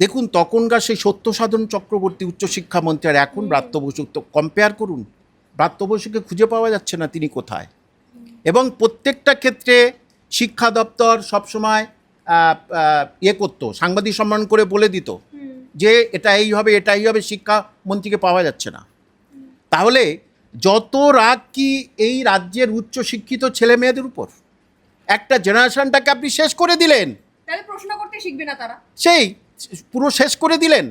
দেখুন তখনকার সেই সত্যসাধন চক্রবর্তী উচ্চশিক্ষামন্ত্রী আর এখন ব্রাত্য বসু তো কম্পেয়ার করুন। ব্রাত্য বসুকে খুঁজে পাওয়া যাচ্ছে না তিনি কোথায়। এবং প্রত্যেকটা ক্ষেত্রে শিক্ষা দপ্তর সবসময় ইয়ে করতো সাংবাদিক সম্মান করে বলে দিত যে এটা এই হবে এটা এই হবে শিক্ষামন্ত্রীকে পাওয়া যাচ্ছে না। তাহলে যত রাগ কি এই রাজ্যের উচ্চ শিক্ষিত ছেলে মেয়েদের উপর? একটা জেনারেশনটাকে আপনি শেষ করে দিলেন। তাহলে প্রশ্ন করতে শিখবে না তারা। সেই পুরো শেষ করে দিলেন।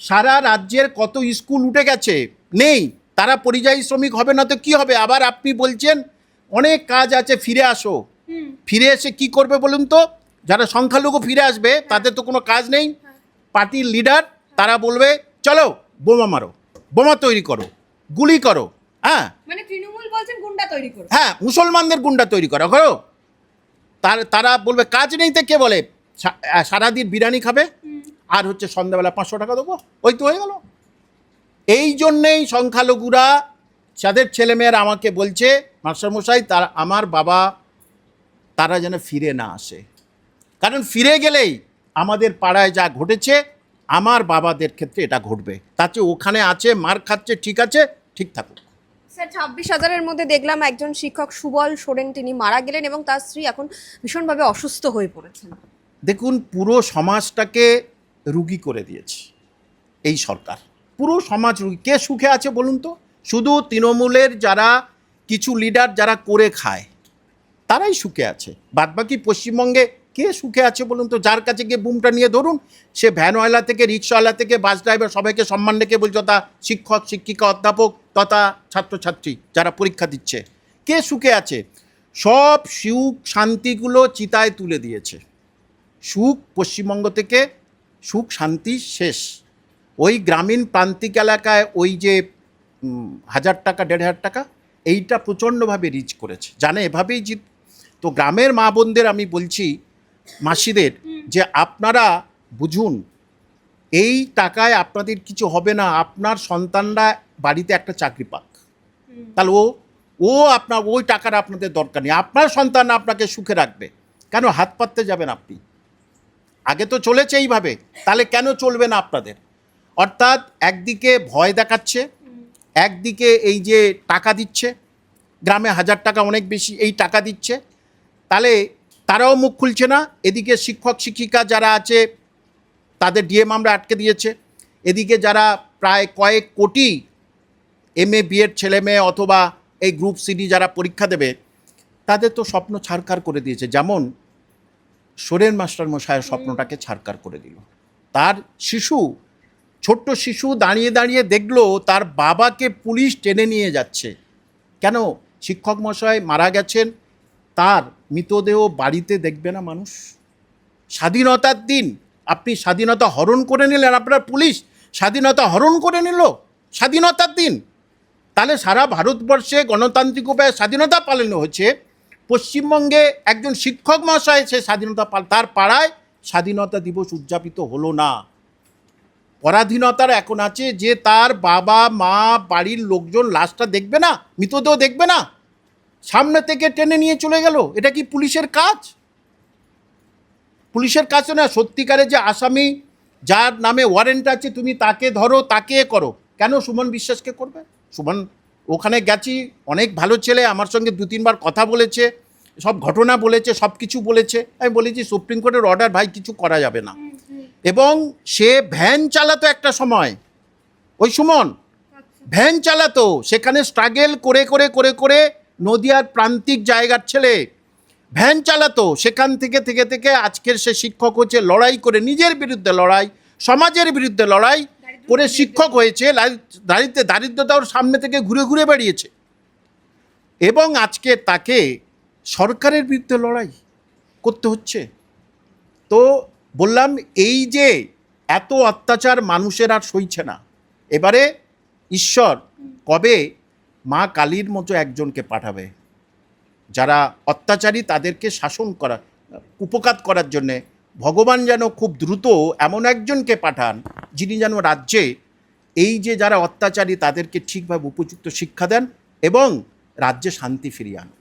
সারা রাজ্যের কত স্কুল উঠে গেছে। নেই। তারা পরিযায়ী শ্রমিক হবে না তো কি হবে? আবার আপনি বলছেন অনেক কাজ আছে ফিরে আসো। ফিরে এসে কি করবে বলুন তো? যারা সংখ্যালঘু ফিরে আসবে তাদের তো কোনো কাজ নেই। পার্টির লিডার তারা বলবে চলো বোমা মারো। বোমা তৈরি করো। গুলি করো। হ্যাঁ। মানে তৃণমূল বলছেন গুন্ডা তৈরি করবে হ্যাঁ মুসলমানদের গুন্ডা তৈরি করা। করো। তার তারা বলবে কাজ নেই তো কে বলে? সারাদিন বিরিয়ানি খাবে? আর হচ্ছে সন্ধ্যাবেলা পাঁচশো টাকা দেবো। ওই তো হয়ে গেল। এই জন্যেই সংখ্যালঘুরা যাদের ছেলেমেয়েরা আমাকে বলছে মাস্টারমশাই তার আমার বাবা তারা যেন ফিরে না আসে। কারণ ফিরে গেলেই আমাদের পাড়ায় যা ঘটেছে আমার বাবাদের ক্ষেত্রে এটা ঘটবে। তাতে ওখানে আছে মার খাচ্ছে ঠিক আছে ঠিক থাকুক। স্যার ছাব্বিশ হাজারের মধ্যে দেখলাম একজন শিক্ষক সুবল সোরেন তিনি মারা গেলেন এবং তার স্ত্রী এখন ভীষণভাবে অসুস্থ হয়ে পড়েছেন। দেখুন পুরো সমাজটাকে রুগী করে দিয়েছে এই সরকার। পুরো সমাজ রুগী কে সুখে আছে বলুন তো? শুধু তৃণমূলের যারা কিছু লিডার যারা করে খায়, তারাই সুখে আছে। বাদবাকি পশ্চিমবঙ্গে কে সুখে আছে বলুন তো? যার কাছে গিয়ে বুমটা নিয়ে ধরুন, সে ভ্যানওয়ালা থেকে রিক্সাওয়ালা থেকে বাস ড্রাইভার সবাইকে সম্মান রেখে বলছে, তথা শিক্ষক, শিক্ষিকা, অধ্যাপক, তথা ছাত্রছাত্রী যারা পরীক্ষা দিচ্ছে। কে সুখে আছে? সব সুখ শান্তিগুলো চিতায় তুলে দিয়েছে। সুখ পশ্চিমবঙ্গ থেকে সুখ শান্তি শেষ। ওই গ্রামীণ প্রান্তিক এলাকায় ওই যে হাজার টাকা দেড় হাজার টাকা এইটা প্রচণ্ডভাবে রিচ করেছে। জানে এভাবেই জিত তো গ্রামের মা বোনদের আমি বলছি মাসিদের যে আপনারা বুঝুন এই টাকায় আপনাদের কিছু হবে না আপনার সন্তানরা বাড়িতে একটা চাকরি পাক। তাহলে ও ও আপনার ওই টাকাটা আপনাদের দরকার নেই। আপনার সন্তান আপনাকে সুখে রাখবে। কেন হাত পাততে যাবেন আপনি? আগে তো চলেছে এইভাবে, তাহলে কেন চলবে না আপনাদের? অর্থাৎ একদিকে ভয় দেখাচ্ছে, একদিকে এই যে টাকা দিচ্ছে, গ্রামে হাজার টাকা অনেক বেশি এই টাকা দিচ্ছে, তাহলে তারাও মুখ খুলছে না, এদিকে শিক্ষক শিক্ষিকা যারা আছে, তাদের ডিএম আমরা আটকে দিয়েছে, এদিকে যারা প্রায় কয়েক কোটি এম এ বিএড ছেলে মেয়ে অথবা এই গ্রুপ সিডি যারা পরীক্ষা দেবে, তাদের তো স্বপ্ন ছাড়কার করে দিয়েছে। যেমন সোরেন মাস্টার মশাইয়ের স্বপ্নটাকে ছাড়কার করে দিল। তার শিশু, ছোট্ট শিশু দাঁড়িয়ে দাঁড়িয়ে দেখল তার বাবাকে পুলিশ টেনে নিয়ে যাচ্ছে। কেন? শিক্ষক মশাই মারা গেছেন, তার মৃতদেহ বাড়িতে দেখবে না মানুষ? স্বাধীনতার দিন, আপনি স্বাধীনতা হরণ করে নিলেন, আপনার পুলিশ স্বাধীনতা হরণ করে নিল, স্বাধীনতার দিন। তাহলে সারা ভারতবর্ষে গণতান্ত্রিক উপায়ে স্বাধীনতা পালন হচ্ছে পশ্চিমবঙ্গে একজন শিক্ষক মহাশয়, সে স্বাধীনতা তার পাড়ায় স্বাধীনতা দিবস উদযাপিত হলো না। পরাধীনতার এখন আছে যে তার বাবা, মা, বাড়ির লোকজন লাশটা দেখবে না, মৃতদেহ দেখবে না, সামনে থেকে টেনে নিয়ে চলে গেল, এটা কি পুলিশের কাজ? পুলিশের তো না সত্যিকারে যে আসামি, যার নামে ওয়ারেন্ট আছে, তুমি তাকে ধরো, তাকে করো। কেন সুমন বিশ্বাসকে করবে? সুমন ওখানে গেছি, অনেক ভালো ছেলে, আমার সঙ্গে দু তিনবার কথা বলেছে, সব ঘটনা বলেছে, সব কিছু বলেছে। আমি বলেছি সুপ্রিম কোর্টের অর্ডার ভাই, কিছু করা যাবে না। এবং সে ভ্যান চালাতো একটা সময়, ওই সুমন, ভ্যান চালাতো, সেখানে স্ট্রাগেল করে করে করে করে নদিয়ার প্রান্তিক জায়গার ছেলে ভ্যান চালাতো, সেখান থেকে থেকে থেকে আজকের সে শিক্ষক হচ্ছে লড়াই করে, নিজের বিরুদ্ধে লড়াই, সমাজের বিরুদ্ধে লড়াই করে শিক্ষক হয়েছে, দারিদ্র দারিদ্রতা ওর সামনে থেকে ঘুরে ঘুরে বেরিয়েছে এবং আজকে তাকে সরকারের বিরুদ্ধে লড়াই করতে হচ্ছে। তো বললাম, এই যে এত অত্যাচার মানুষের আর সইছে না। এবারে ঈশ্বর কবে মা কালীর মতো একজনকে পাঠাবে? যারা অত্যাচারী তাদেরকে শাসন করা উপকাত করার জন্যে ভগবান যেন খুব দ্রুত এমন একজনকে পাঠান যিনি যেন রাজ্যে এই যে যারা অত্যাচারী তাদেরকে ঠিকভাবে উপযুক্ত শিক্ষা দেন এবং রাজ্যে শান্তি ফিরিয়ে আনেন।